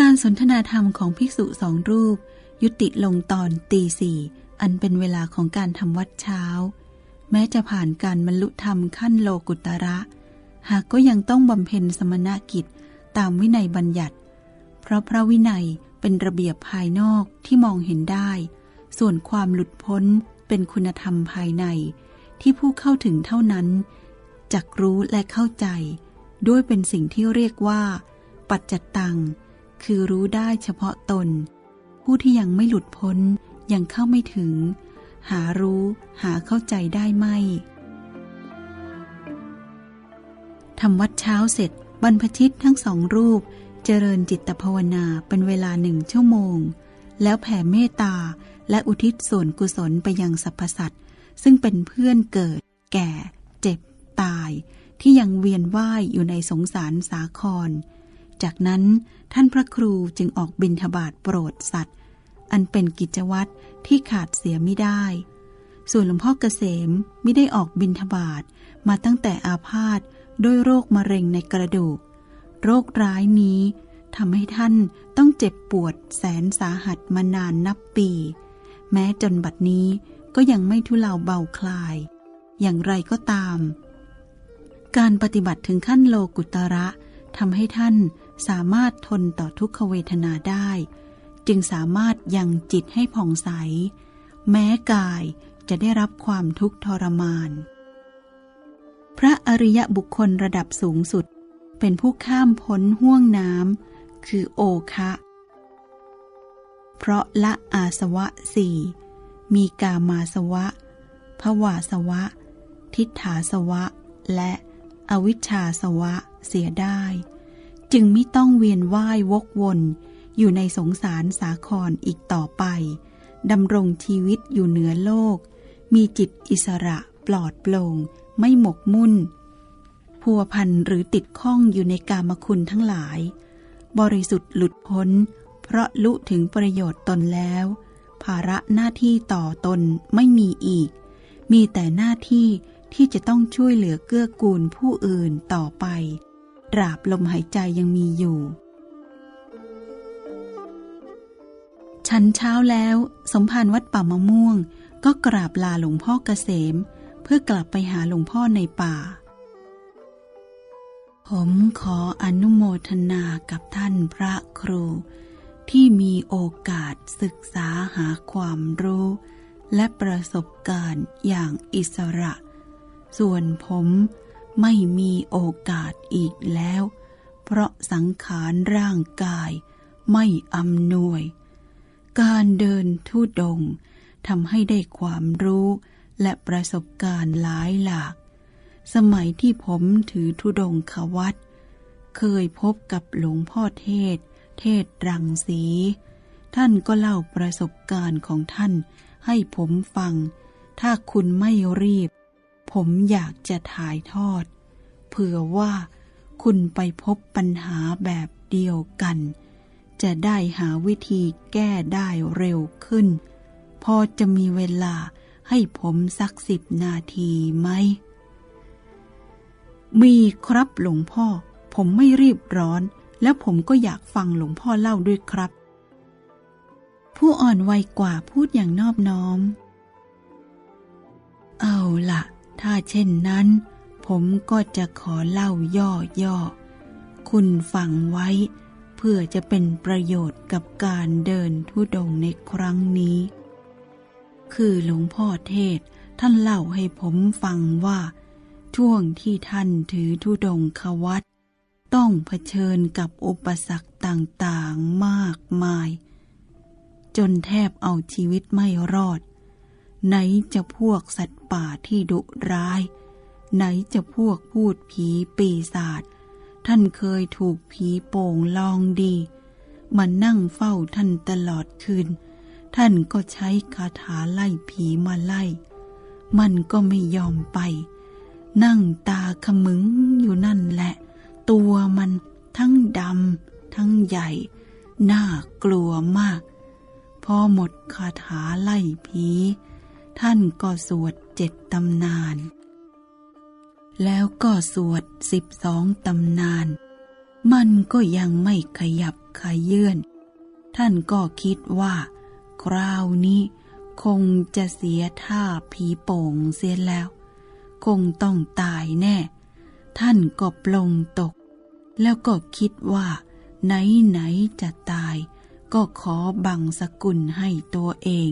การสนทนาธรรมของภิกษุสองรูป ยุติลงตอนตีสี่อันเป็นเวลาของการทำวัดเช้า แม้จะผ่านการบรรลุธรรมขั้นโลกุตระ หากก็ยังต้องบำเพ็ญสมณกิจตามวินัยบัญญัติ เพราะพระวินัย เป็นระเบียบภายนอกที่มองเห็นได้ ส่วนความหลุดพ้นเป็นคุณธรรมภายใน ที่ผู้เข้าถึงเท่านั้นจักรู้และเข้าใจ ด้วยเป็นสิ่งที่เรียกว่า ปัจจตัง คือรู้ได้เฉพาะตน ผู้ที่ยังไม่หลุดพ้นยังเข้าไม่ถึง หารู้หาเข้าใจได้ไม่ทำวัดเช้าเสร็จบรรพชิตทั้งสองรูป เจริญจิตภาวนาเป็นเวลาหนึ่งชั่วโมง แล้วแผ่เมตตาและอุทิศส่วนกุศลไปยังสรรพสัตว์ซึ่งเป็นเพื่อนเกิด แก่ เจ็บ ตาย ที่ยังเวียนว่ายอยู่ในสงสารสาคร จากนั้นท่านพระครูจึงออกบิณฑบาตโปรดสัตว์ อันเป็นกิจวัตรที่ขาดเสียไม่ได้ ส่วนหลวงพ่อเกษมไม่ได้ออกบิณฑบาตมาตั้งแต่อาพาธด้วยโรคมะเร็งในกระดูก โรคร้ายนี้ทำให้ท่านต้องเจ็บปวดแสนสาหัสมานานนับปี แม้จนบัดนี้ก็ยังไม่ทุเลาเบาคลาย อย่างไรก็ตาม การปฏิบัติถึงขั้นโลกุตระทำให้ท่านสามารถทนต่อทุกขเวทนาได้ จึงสามารถยังจิตให้ผ่องใส แม้กายจะได้รับความทุกข์ทรมาน พระอริยบุคคลระดับสูงสุด เป็นผู้ข้ามพ้นห่วงน้ำคือโอคะ เพราะละอาสวะสี่มีกามาสวะภวาสวะ ทิฏฐาสวะ และอวิชชาสวะเสียได้ จึงไม่ต้องเวียนว่ายวกวนอยู่ในสงสารสาครอีกต่อไปดำรงชีวิตอยู่เหนือโลก มีจิตอิสระปลอดโปร่ง ไม่หมกมุ่น พัวพันหรือติดข้องอยู่ในกามคุณทั้งหลาย บริสุทธิ์หลุดพ้น เพราะลุถึงประโยชน์ตนแล้ว ภาระหน้าที่ต่อตนไม่มีอีก มีแต่หน้าที่ที่จะต้องช่วยเหลือเกื้อกูลผู้อื่นต่อไปตราบลมหายใจยังมีอยู่ชันเช้าแล้วสมภารวัดป่ามะม่วง ก็กราบลาหลวงพ่อเกษม เพื่อกลับไปหาหลวงพ่อในป่า ผมขออนุโมทนากับท่านพระครู ที่มีโอกาสศึกษาหาความรู้ และประสบการณ์อย่างอิสระ ส่วนผมไม่มีโอกาสอีกแล้ว เพราะสังขารร่างกายไม่อำนวย การเดินทุดงทำให้ได้ความรู้และประสบการณ์หลายหลาก สมัยที่ผมถือทุดงควัตเคยพบกับหลวงพ่อเทศ เทศรังสี ท่านก็เล่าประสบการณ์ของท่านให้ผมฟัง ถ้าคุณไม่รีบ ผมอยากจะถ่ายทอด เผื่อว่าคุณไปพบปัญหาแบบเดียวกัน จะได้หาวิธีแก้ได้เร็วขึ้น พอจะมีเวลาให้ผมสักสิบนาทีไหม มีครับหลวงพ่อ ผมไม่รีบร้อน แล้วผมก็อยากฟังหลวงพ่อเล่าด้วยครับ ผู้อ่อนวัยกว่าพูดอย่างนอบน้อม เอาละถ้าเช่นนั้น ผมก็จะขอเล่าย่อๆ คุณฟังไว้ เพื่อจะเป็นประโยชน์กับการเดินทุดงในครั้งนี้ คือหลวงพ่อเทศท่านเล่าให้ผมฟังว่า ช่วงที่ท่านถือทุดงควัตต้องเผชิญกับอุปสรรคต่างๆมากมาย จนแทบเอาชีวิตไม่รอด ไหนจะพวกสัตว์ป่าที่ดุร้าย ไหนจะพวกพูดผีปีศาจท่านเคยถูกผีโป่งลองดีมานั่งเฝ้าท่านตลอดคืน ท่านก็ใช้คาถาไล่ผีมาไล่ มันก็ไม่ยอมไป นั่งตาขมึงอยู่นั่นแหละ ตัวมันทั้งดำทั้งใหญ่ น่ากลัวมาก พอหมดคาถาไล่ผี ท่านก็สวดเจ็ดตำนาน แล้วก็สวดสิบสองตำนาน มันก็ยังไม่ขยับขยื่นท่านก็คิดว่า คราวนี้คงจะเสียท่าผีโป่งเสียแล้ว คงต้องตายแน่ ท่านก็ปลงตก แล้วก็คิดว่า ไหนไหนจะตาย ก็ขอบังสกุลให้ตัวเอง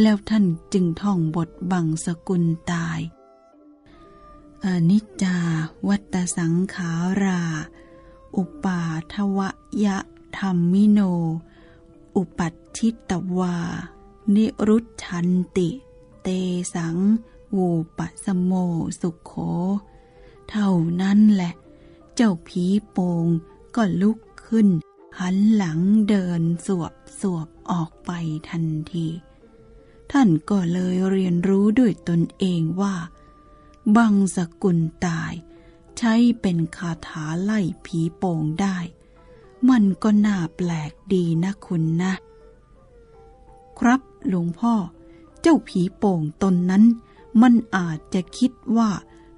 แล้วท่านจึงท่องบทบังสกุลตายอนิจจาวัตสังขารา อุปาทวยะธรรมิโน อุปัชิตวา นิรุชันติ เตสัง วูปสโมสุขโข เท่านั้นแหละ เจ้าผีโปงก็ลุกขึ้น หันหลังเดินสวบสวบออกไปทันที ท่านก็เลยเรียนรู้ด้วยตนเองว่า บังสกุลตาย ใช้เป็นคาถาไล่ผีโป่งได้ มันก็น่าแปลกดีนะคุณนะ ครับหลวงพ่อ เจ้าผีโป่งตนนั้น มันอาจจะคิดว่า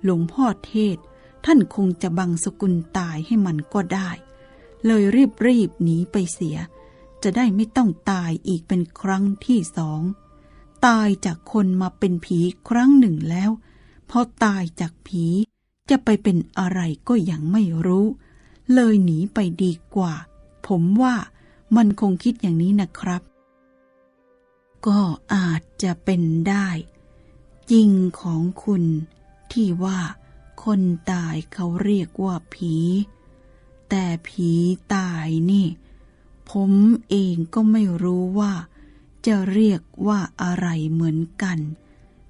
หลวงพ่อเทศ ท่านคงจะบังสกุลตายให้มันก็ได้ เลยรีบรีบหนีไปเสีย จะได้ไม่ต้องตายอีกเป็นครั้งที่สอง ตายจากคนมาเป็นผีครั้งหนึ่งแล้วพอตายจากผีจะไปเป็นอะไรก็ยังไม่รู้ เลยหนีไปดีกว่า ผมว่ามันคงคิดอย่างนี้นะครับ ก็อาจจะเป็นได้ จริงของคุณที่ว่าคนตายเขาเรียกว่าผี แต่ผีตายนี่ ผมเองก็ไม่รู้ว่า จะเรียกว่าอะไรเหมือนกัน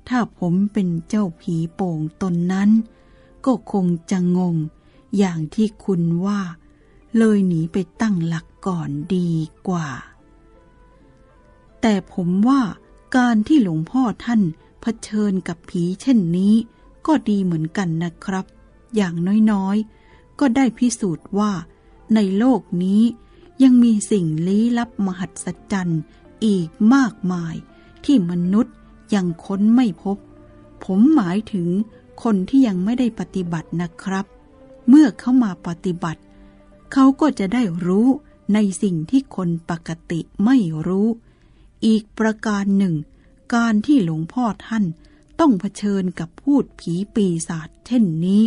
ถ้าผมเป็นเจ้าผีโป่งตนนั้น ก็คงจะงง อย่างที่คุณว่า เลยหนีไปตั้งหลักก่อนดีกว่า แต่ผมว่าการที่หลวงพ่อท่าน เผชิญกับผีเช่นนี้ ก็ดีเหมือนกันนะครับ อย่างน้อยๆ ก็ได้พิสูจน์ว่า ในโลกนี้ยังมีสิ่งลี้ลับมหัศจรรย์อีกมากมาย ที่มนุษย์ยังค้นไม่พบ ผมหมายถึงคนที่ยังไม่ได้ปฏิบัตินะครับ เมื่อเขามาปฏิบัติ เขาก็จะได้รู้ในสิ่งที่คนปกติไม่รู้ อีกประการหนึ่ง การที่หลวงพ่อท่านต้องเผชิญกับพูดผีปีศาจเช่นนี้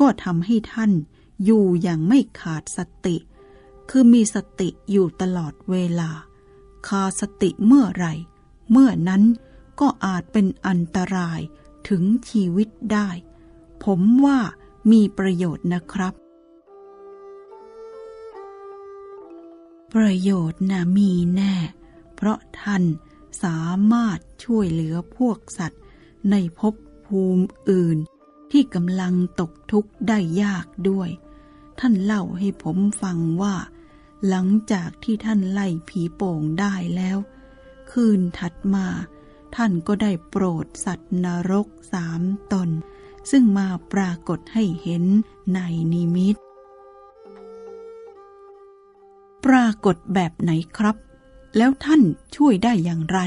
ก็ทำให้ท่านอยู่อย่างไม่ขาดสติ คือมีสติอยู่ตลอดเวลา ขาดสติเมื่อไหร่ เมื่อนั้นก็อาจเป็นอันตรายถึงชีวิตได้ ผมว่ามีประโยชน์นะครับ ประโยชน์นะมีแน่ เพราะท่าน สามารถช่วยเหลือพวกสัตว์ ในภพภูมิอื่น ที่กำลังตกทุกข์ได้ยากด้วย ท่านเล่าให้ผมฟังว่า หลังจากที่ท่านไล่ผีโป่งได้แล้ว คืนถัดมา ท่านก็ได้โปรดสัตว์นรกสามตน ซึ่งมาปรากฏให้เห็นในนิมิต ปรากฏแบบไหนครับ แล้วท่านช่วยได้อย่างไร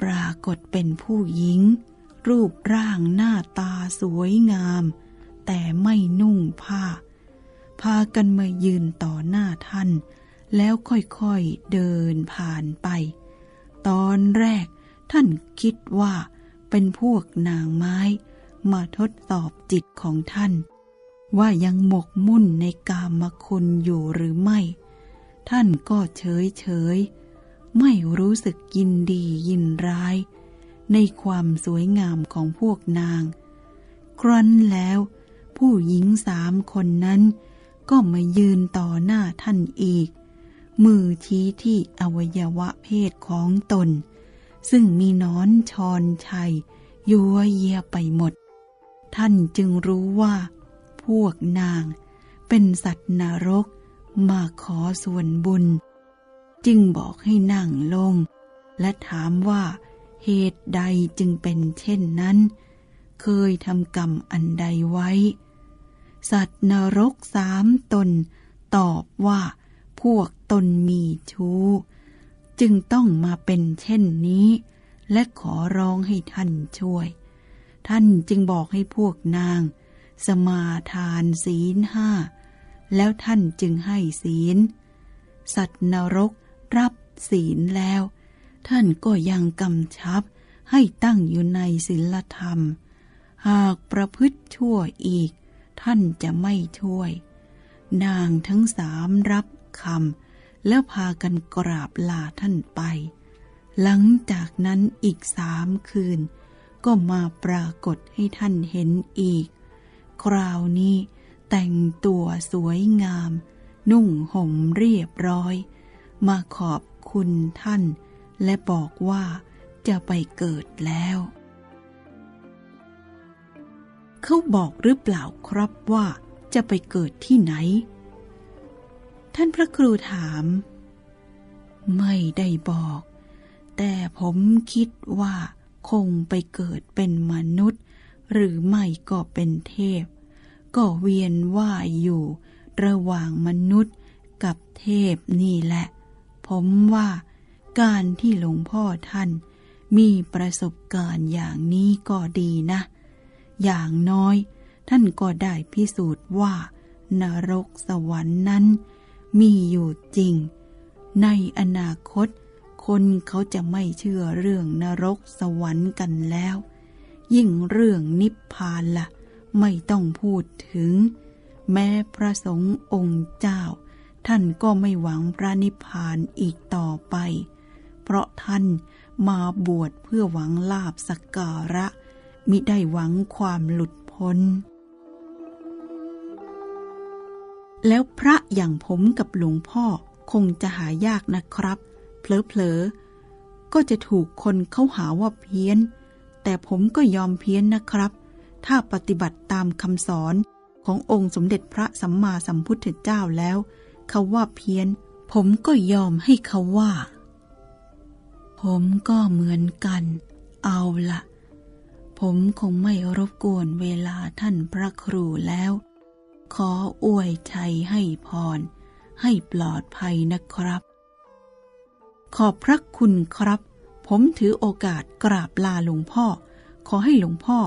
ปรากฏเป็นผู้หญิง รูปร่างหน้าตาสวยงาม แต่ไม่นุ่งผ้า พากันมายืนต่อหน้าท่าน แล้วค่อยๆเดินผ่านไป ตอนแรกท่านคิดว่าเป็นพวกนางไม้ มาทดสอบจิตของท่าน ว่ายังหมกมุ่นในกามคุณอยู่หรือไม่ ท่านก็เฉยเฉยๆไม่รู้สึกยินดียินร้าย ในความสวยงามของพวกนาง ครั้นแล้ว ผู้หญิงสามคนนั้น ก็มายืนต่อหน้าท่านอีก มือชี้ที่อวัยวะเพศของตน ซึ่งมีนอนชอนชัยยัวเยียไปหมด ท่านจึงรู้ว่า พวกนางเป็นสัตว์นรก มาขอส่วนบุญ จึงบอกให้นั่งลง และถามว่าเหตุใดจึงเป็นเช่นนั้น เคยทำกรรมอันใดไว้ สัตว์นรกสามตน ตอบว่า พวกตนมีชู้ จึงต้องมาเป็นเช่นนี้ และขอร้องให้ท่านช่วย ท่านจึงบอกให้พวกนาง สมาทานศีลห้า แล้วท่านจึงให้ศีล สัตว์นรกรับศีลแล้ว ท่านก็ยังกำชับให้ตั้งอยู่ในศีลธรรม หากประพฤติชั่วอีก ท่านจะไม่ช่วย นางทั้งสามรับคำแล้วพากันกราบลาท่านไป หลังจากนั้นอีกสามคืน ก็มาปรากฏให้ท่านเห็นอีก คราวนี้ แต่งตัวสวยงาม นุ่งห่มเรียบร้อย มาขอบคุณท่าน และบอกว่าจะไปเกิดแล้ว เขาบอกหรือเปล่าครับว่าจะไปเกิดที่ไหน ท่านพระครูถาม ไม่ได้บอก แต่ผมคิดว่าคงไปเกิดเป็นมนุษย์ หรือไม่ก็เป็นเทพ ก็เวียนว่ายอยู่ ระหว่างมนุษย์กับเทพนี่แหละ ผมว่าการที่หลวงพ่อท่าน มีประสบการณ์อย่างนี้ก็ดีนะ อย่างน้อย ท่านก็ได้พิสูจน์ว่า นรกสวรรค์นั้น มีอยู่จริง ในอนาคต คนเขาจะไม่เชื่อเรื่องนรกสวรรค์กันแล้ว ยิ่งเรื่องนิพพานละ่ะ ไม่ต้องพูดถึง แม้พระสงฆ์องค์เจ้า ท่านก็ไม่หวังพระนิพพานอีกต่อไป เพราะท่านมาบวชเพื่อหวังลาบสักการะ มิได้หวังความหลุดพ้น แล้วพระอย่างผมกับหลวงพ่อคงจะหายากนะครับ เผลอๆ ก็จะถูกคนเขาหาว่าเพี้ยน แต่ผมก็ยอมเพี้ยนนะครับ ถ้าปฏิบัติตามคำสอนขององค์สมเด็จพระสัมมาสัมพุทธเจ้าแล้วเขาว่าเพี้ยน ผมก็ยอมให้เขาว่า ผมก็เหมือนกัน เอาละผมคงไม่รบกวนเวลาท่านพระครูแล้ว ขออวยชัยให้พร ให้ปลอดภัยนะครับ ขอบพระคุณครับ ผมถือโอกาสกราบลาหลวงพ่อ ขอให้หลวงพ่อ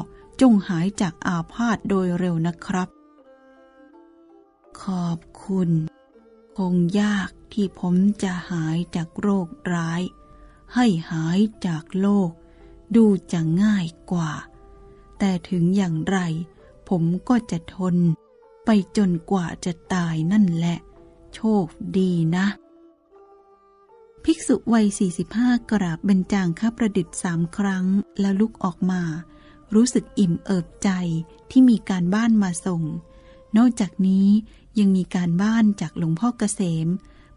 จงหายจากอาพาธโดยเร็วนะครับ ขอบคุณ คงยากที่ผมจะหายจากโรคร้าย ให้หายจากโลก ดูจะง่ายกว่า แต่ถึงอย่างไร ผมก็จะทน ไปจนกว่าจะตายนั่นแหละ โชคดีนะภิกษุวัย 45 กราบเบญจางค้าประดิษฐ์สามครั้งแล้วลุกออกมา รู้สึกอิ่มเอิบใจที่มีการบ้านมาส่ง นอกจากนี้ยังมีการบ้านจากหลวงพ่อเกษม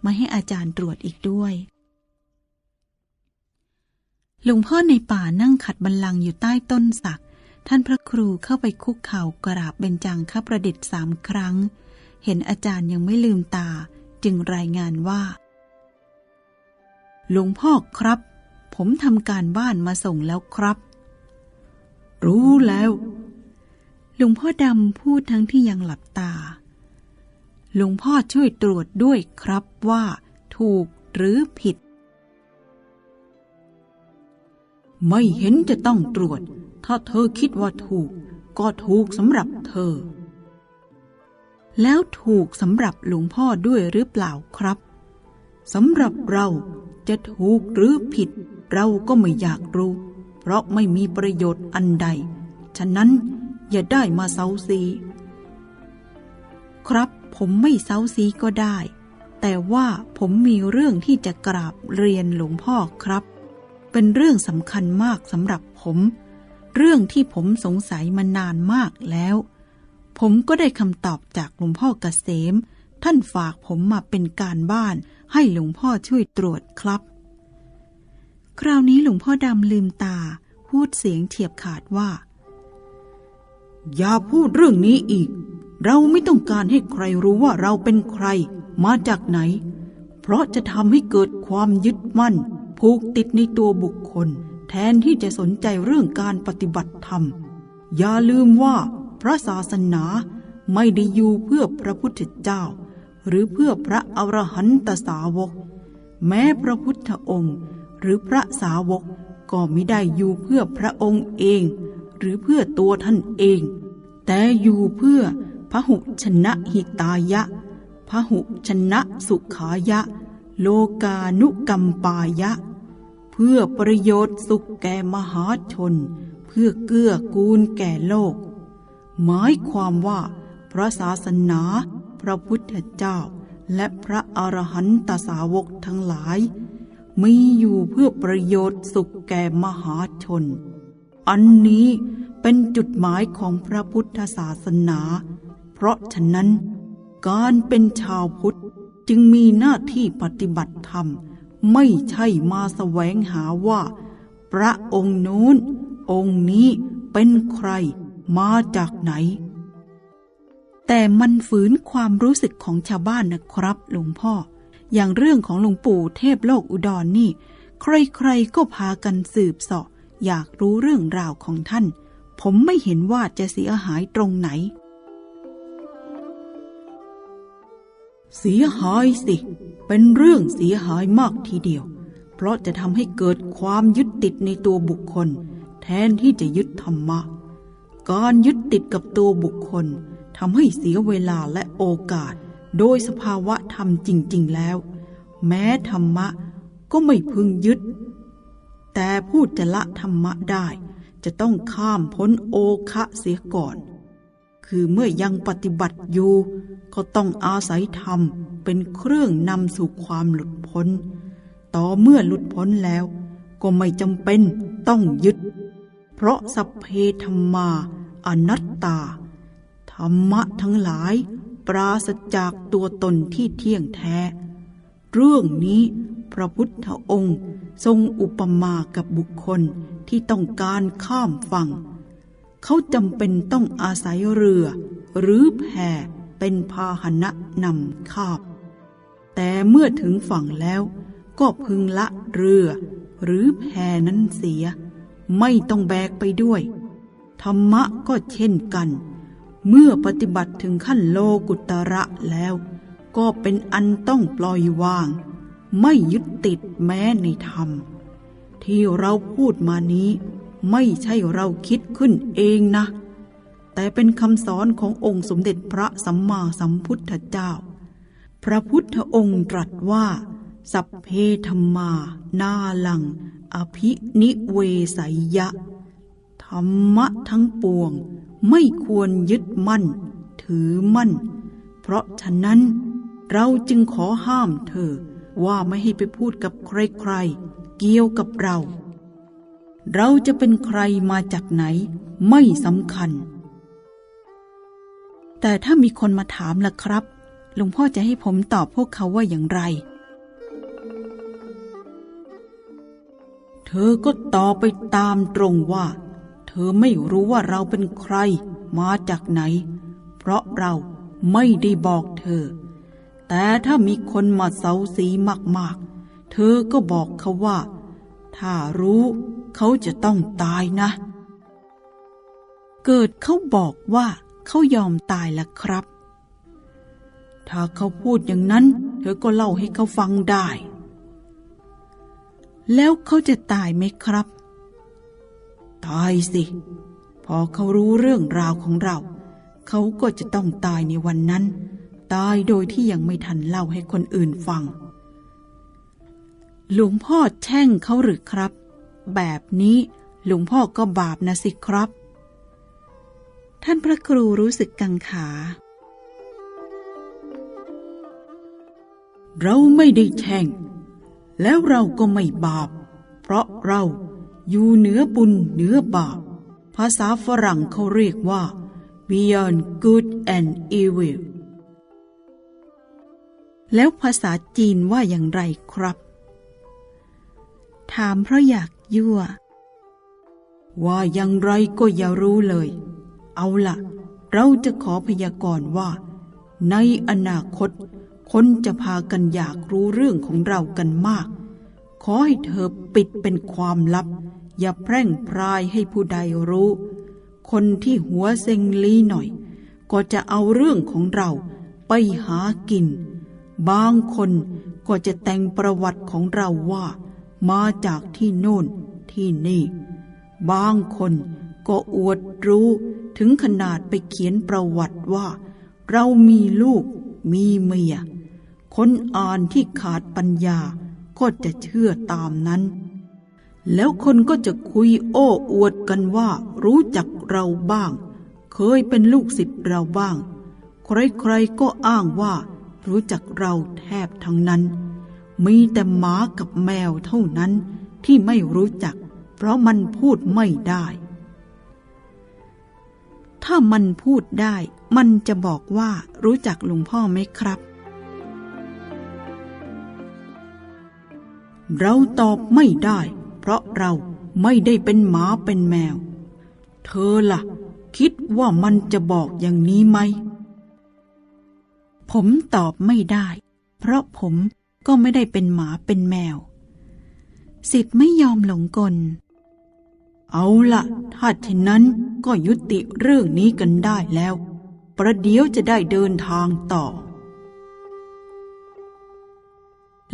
มาให้อาจารย์ตรวจอีกด้วยหลวงพ่อในป่านั่งขัดบันลังอยู่ใต้ต้นสัก ท่านพระครูเข้าไปคุกเข่ากราบเบญจังข้าประดิษฐ์สามครั้ง เห็นอาจารย์ยังไม่ลืมตา จึงรายงานว่า หลวงพ่อครับ ผมทำการบ้านมาส่งแล้วครับ รู้แล้ว หลวงพ่อดำพูดทั้งที่ยังหลับตา หลวงพ่อช่วยตรวจด้วยครับว่าถูกหรือผิด ไม่เห็นจะต้องตรวจ ถ้าเธอคิดว่าถูก ก็ถูกสำหรับเธอ แล้วถูกสำหรับหลวงพ่อด้วยหรือเปล่าครับสำหรับเราจะถูกหรือผิด เราก็ไม่อยากรู้ เพราะไม่มีประโยชน์อันใด ฉะนั้นอย่าได้มาเซาซี ครับผมไม่เซาซีก็ได้ แต่ว่าผมมีเรื่องที่จะกราบเรียนหลวงพ่อครับ เป็นเรื่องสำคัญมากสำหรับผม เรื่องที่ผมสงสัยมานานมากแล้ว ผมก็ได้คำตอบจากหลวงพ่อเกษม ท่านฝากผมมาเป็นการบ้านให้หลวงพ่อช่วยตรวจครับ คราวนี้หลวงพ่อดำลืมตา พูดเสียงเฉียบขาดว่า อย่าพูดเรื่องนี้อีก เราไม่ต้องการให้ใครรู้ว่าเราเป็นใคร มาจากไหน เพราะจะทำให้เกิดความยึดมั่น ผูกติดในตัวบุคคล แทนที่จะสนใจเรื่องการปฏิบัติธรรม อย่าลืมว่าพระศาสนาไม่ได้อยู่เพื่อพระพุทธเจ้า หรือเพื่อพระอรหันตสาวก แม้พระพุทธองค์ หรือพระสาวกก็ไม่ได้อยู่เพื่อพระองค์เอง หรือเพื่อตัวท่านเอง แต่อยู่เพื่อพหุชนะหิตายะพหุชนะสุขายะ โลกานุกัมปายะ เพื่อประโยชน์สุขแก่มหาชน เพื่อเกื้อกูลแก่โลก หมายความว่าพระศาสนา พระพุทธเจ้า และพระอรหันตสาวกทั้งหลาย มีอยู่เพื่อประโยชน์สุขแก่มหาชน อันนี้เป็นจุดหมายของพระพุทธศาสนา เพราะฉะนั้น การเป็นชาวพุทธจึงมีหน้าที่ปฏิบัติธรรม ไม่ใช่มาแสวงหาว่า พระองค์นู้น องค์นี้เป็นใครมาจากไหน แต่มันฝืนความรู้สึกของชาวบ้านนะครับหลวงพ่อ อย่างเรื่องของหลวงปู่เทพโลกอุดรนนี่ ใครๆก็พากันสืบเสาะ อยากรู้เรื่องราวของท่าน ผมไม่เห็นว่าจะเสียหายตรงไหน เสียหายสิ เป็นเรื่องเสียหายมากทีเดียว เพราะจะทำให้เกิดความยึดติดในตัวบุคคล แทนที่จะยึดธรรมะ การยึดติดกับตัวบุคคลทำให้เสียเวลาและโอกาส โดยสภาวะธรรมจริง ๆ แล้ว แม้ธรรมะก็ไม่พึงยึด แต่พูดจะละธรรมะได้ จะต้องข้ามพ้นโอคะเสียก่อน คือเมื่อยังปฏิบัติอยู่ ก็ต้องอาศัยธรรมเป็นเครื่องนำสู่ความหลุดพ้น ต่อเมื่อหลุดพ้นแล้ว ก็ไม่จำเป็นต้องยึด เพราะสัพเพธรรมา อนัตตา ธรรมะทั้งหลาย ปราศจากตัวตนที่เที่ยงแท้ เรื่องนี้พระพุทธองค์ทรงอุปมากับบุคคลที่ต้องการข้ามฝั่ง เขาจำเป็นต้องอาศัยเรือ หรือแพเป็นพาหนะนำข้ามแต่เมื่อถึงฝั่งแล้วก็พึงละเรือ หรือแพนั้นเสีย ไม่ต้องแบกไปด้วย ธรรมะก็เช่นกัน เมื่อปฏิบัติถึงขั้นโลกุตระแล้ว ก็เป็นอันต้องปล่อยวาง ไม่ยึดติดแม้ในธรรม ที่เราพูดมานี้ ไม่ใช่เราคิดขึ้นเองนะ แต่เป็นคำสอนขององค์สมเด็จพระสัมมาสัมพุทธเจ้า พระพุทธองค์ตรัสว่า สัพเพธรรมา นาลัง อภินิเวสยยะ ธรรมะทั้งปวง ไม่ควรยึดมั่น ถือมั่น เพราะฉะนั้น เราจึงขอห้ามเธอว่าไม่ให้ไปพูดกับใครๆ เกี่ยวกับเรา เราจะเป็นใครมาจากไหนไม่สำคัญ แต่ถ้ามีคนมาถามล่ะครับหลวงพ่อจะให้ผมตอบพวกเขาว่าอย่างไร เธอก็ตอบไปตามตรงว่า เธอไม่รู้ว่าเราเป็นใครมาจากไหน เพราะเราไม่ได้บอกเธอ แต่ถ้ามีคนมาเสาสีมากๆ เธอก็บอกเขาว่า ถ้ารู้เขาจะต้องตายนะ เกิดเขาบอกว่าเขายอมตายละครับ ถ้าเขาพูดอย่างนั้น เธอก็เล่าให้เขาฟังได้ แล้วเขาจะตายไหมครับ ตายสิ พอเขารู้เรื่องราวของเรา เขาก็จะต้องตายในวันนั้น ตายโดยที่ยังไม่ทันเล่าให้คนอื่นฟัง หลวงพ่อแช่งเขาหรือครับ แบบนี้หลวงพ่อก็บาปนะสิครับ ท่านพระครูรู้สึกกังขา เราไม่ได้แช่ง แล้วเราก็ไม่บาป เพราะเรา อยู่เหนือบุญเหนือบาป ภาษาฝรั่งเขาเรียกว่า beyond good and evil แล้วภาษาจีนว่าอย่างไรครับ ถามเพราะอยากยั่ว ว่าอย่างไรก็อย่ารู้เลย เอาละเราจะขอพยากรณ์ว่า ในอนาคต คนจะพากันอยากรู้เรื่องของเรากันมาก ขอให้เธอปิดเป็นความลับ อย่าแพร่งพรายให้ผู้ใดรู้ คนที่หัวเซ็งลีหน่อย ก็จะเอาเรื่องของเราไปหากิน บางคนก็จะแต่งประวัติของเราว่า มาจากที่โน่นที่นี่ บางคนก็อวดรู้ถึงขนาดไปเขียนประวัติว่า เรามีลูกมีเมีย คนอ่านที่ขาดปัญญา ก็จะเชื่อตามนั้น แล้วคนก็จะคุยโอ้อวดกันว่า รู้จักเราบ้าง เคยเป็นลูกศิษย์เราบ้าง ใครๆก็อ้างว่า รู้จักเราแทบทั้งนั้น มีแต่หมากับแมวเท่านั้นที่ไม่รู้จัก เพราะมันพูดไม่ได้ ถ้ามันพูดได้ มันจะบอกว่ารู้จักหลวงพ่อไหมครับ เราตอบไม่ได้ เพราะเราไม่ได้เป็นหมาเป็นแมว เธอล่ะ คิดว่ามันจะบอกอย่างนี้ไหม ผมตอบไม่ได้ เพราะผมก็ไม่ได้เป็นหมาเป็นแมว สิทธิ์ไม่ยอมหลงกล เอาละถ้าเช่นนั้นก็ยุติเรื่องนี้กันได้แล้ว ประเดี๋ยวจะได้เดินทางต่อ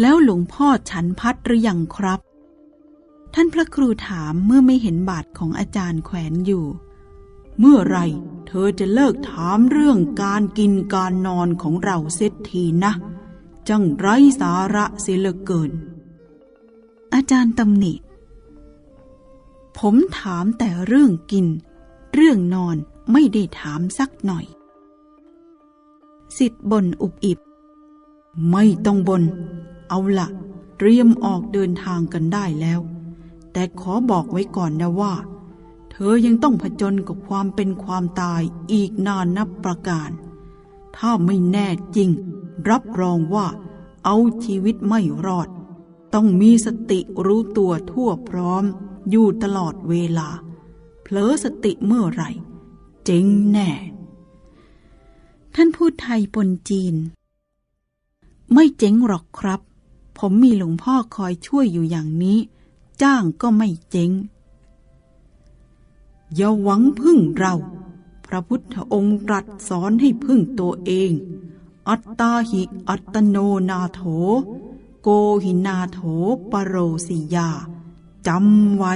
แล้วหลวงพ่อฉันพัดหรือยังครับ ท่านพระครูถามเมื่อไม่เห็นบาทของอาจารย์แขวนอยู่ เมื่อไรเธอจะเลิกถามเรื่องการกินการนอนของเราเสียทีนะจังไรสาระเสียเหลือเกิน อาจารย์ตำหนิ ผมถามแต่เรื่องกิน เรื่องนอนไม่ได้ถามสักหน่อย สิทธิ์บนอุบอิบ ไม่ต้องบน เอาละ เตรียมออกเดินทางกันได้แล้ว แต่ขอบอกไว้ก่อนนะว่า เธอยังต้องผจญกับความเป็นความตายอีกนานนับประการ ถ้าไม่แน่จริง รับรองว่า เอาชีวิตไม่รอด ต้องมีสติรู้ตัวทั่วพร้อม อยู่ตลอดเวลา เผลอสติเมื่อไหร่ เจ๊งแน่ ท่านพูดไทยปนจีนไม่เจ๊งหรอกครับ ผมมีหลวงพ่อคอยช่วยอยู่อย่างนี้ จ้างก็ไม่เจ๊งอย่าหวังพึ่งเรา พระพุทธองค์ตรัสสอนให้พึ่งตัวเอง อัตตาหิอัตโนนาโถ โกหินาโถปโรสิยาจำไว้